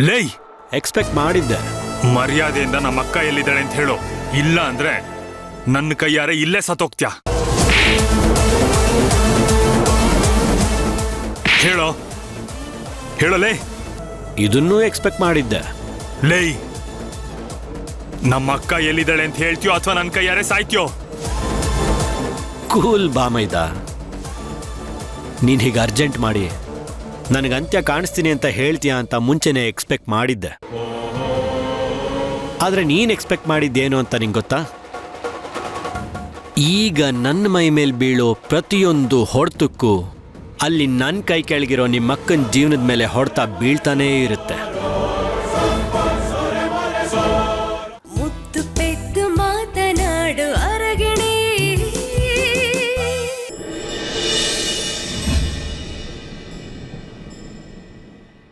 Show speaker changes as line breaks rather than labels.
ಲೈ
ಎಕ್ಸ್ಪೆಕ್ಟ್ ಮಾಡಿದ್ದೆ.
ಮರ್ಯಾದೆಯಿಂದ ನಮ್ಮ ಅಕ್ಕ ಎಲ್ಲಿದ್ದಾಳೆ ಅಂತ ಹೇಳು. ಇಲ್ಲ ಅಂದ್ರೆ ನನ್ನ ಕೈಯಾರೆ ಇಲ್ಲೇ ಸತ್ತೋಗ್ತ್ಯಾ? ಹೇಳೋ? ಹೇಳೋ ಲೇ
ಇದನ್ನೂ ಎಕ್ಸ್ಪೆಕ್ಟ್ ಮಾಡಿದ್ದೆ.
ಲೇ ನಮ್ಮ ಅಕ್ಕ ಎಲ್ಲಿದ್ದಾಳೆ ಅಂತ ಹೇಳ್ತೀಯೋ ಅಥವಾ ನನ್ನ ಕೈಯಾರೆ ಸಾಯ್ತೀಯೋ?
ಕೂಲ್ ಬಾಮೈದ. ನೀನ್ ಹೀಗೆ ಅರ್ಜೆಂಟ್ ಮಾಡಿ. ನನಗೆ ಅಂತ್ಯ ಕಾಣಿಸ್ತೀನಿ ಅಂತ ಹೇಳ್ತೀಯ ಅಂತ ಮುಂಚೆನೆ ಎಕ್ಸ್ಪೆಕ್ಟ್ ಮಾಡಿದ್ದೆ. ಆದರೆ ನೀನು ಎಕ್ಸ್ಪೆಕ್ಟ್ ಮಾಡಿದ್ದೇನು ಅಂತ ನಿಂಗೆ ಗೊತ್ತಾ? ಈಗ ನನ್ನ ಮೈ ಮೇಲೆ ಬೀಳೋ ಪ್ರತಿಯೊಂದು ಹೊಡೆತಕ್ಕೂ ಅಲ್ಲಿ ನನ್ನ ಕೈ ಕೆಳಗಿರೋ ನಿಮ್ಮಕ್ಕನ ಜೀವನದ ಮೇಲೆ ಹೊಡೆತ ಬೀಳ್ತಾನೇ ಇರುತ್ತೆ.